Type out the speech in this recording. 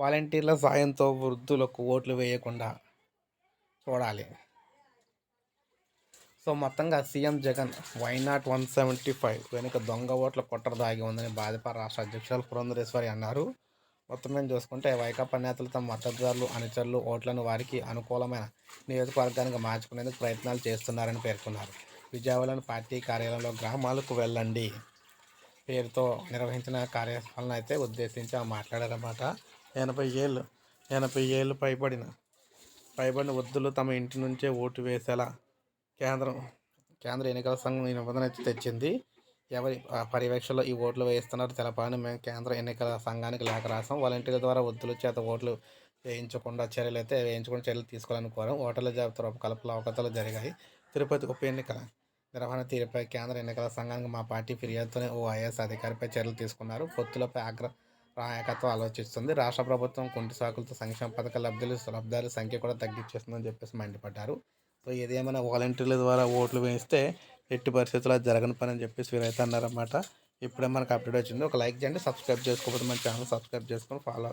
వాలంటీర్ల సాయంతో వృద్ధులకు ఓట్లు వేయకుండా చూడాలి. సో మొత్తంగా CM Jagan why not one seventy five వెనుక దొంగ ఓట్ల కుట్ర దాగి ఉందని భాజపా రాష్ట్ర అధ్యక్షులు పురంధరేశ్వరి అన్నారు. మొత్తం మేము చూసుకుంటే వైకాపా నేతలు తమ మద్దతుదారులు అనుచరులు ఓట్లను వారికి అనుకూలమైన నియోజకవర్గానికి మార్చుకునేందుకు ప్రయత్నాలు చేస్తున్నారని పేర్కొన్నారు. విజయవాడలోని పార్టీ కార్యాలయంలో గ్రామాలకు వెళ్ళండి పేరుతో నిర్వహించిన కార్యక్రమాలను అయితే ఉద్దేశించి ఆ మాట్లాడారన్నమాట. ఎనభై ఏళ్ళు ఎనభై ఏళ్ళు పైబడిన. పైబడిన వృద్ధులు తమ ఇంటి నుంచే ఓటు వేసేలా కేంద్రం కేంద్ర ఎన్నికల సంఘం ఈ నిబంధన తెచ్చింది. ఎవరి ఆ, పర్యవేక్షణలో ఈ ఓట్లు వేయిస్తున్నారు తెలపాలని మేము కేంద్ర ఎన్నికల సంఘానికి లేఖ రాసాం. వాలంటీర్ల ద్వారా వృద్ధుల చేత ఓట్లు వేయించకుండా చర్యలు అయితే వేయించకుండా చర్యలు తీసుకోవాలని కోరం. ఓటర్ల జాబితా రూపకల్పన అవకతలు జరిగాయి. తిరుపతి ఉప ఎన్నికల నిర్వహణ తీరుపై కేంద్ర ఎన్నికల సంఘానికి మా పార్టీ ఫిర్యాదుతోనే ఓ ఐఎస్ అధికారిపై చర్యలు తీసుకున్నారు. పొత్తులపై ఆగ్రహం నాయకత్వం ఆలోచిస్తుంది. రాష్ట్ర ప్రభుత్వం కుంటి సాకులతో సంక్షేమ పథకాల లబ్ధులు లబ్ధాల సంఖ్య కూడా తగ్గించేస్తుందని చెప్పేసి మండిపడ్డారు. సో ఏదేమైనా వాలంటీర్ల ద్వారా ఓట్లు వేస్తే ఎట్టి పరిస్థితుల్లో అది జరగని పని అని చెప్పేసి వీరైతే అన్నారన్నమాట. ఇప్పుడే మనకు అప్డేట్ వచ్చింది. ఒక లైక్ చేయండి సబ్స్క్రైబ్ చేసుకోకపోతే మన ఛానల్ సబ్స్క్రైబ్ చేసుకొని ఫాలో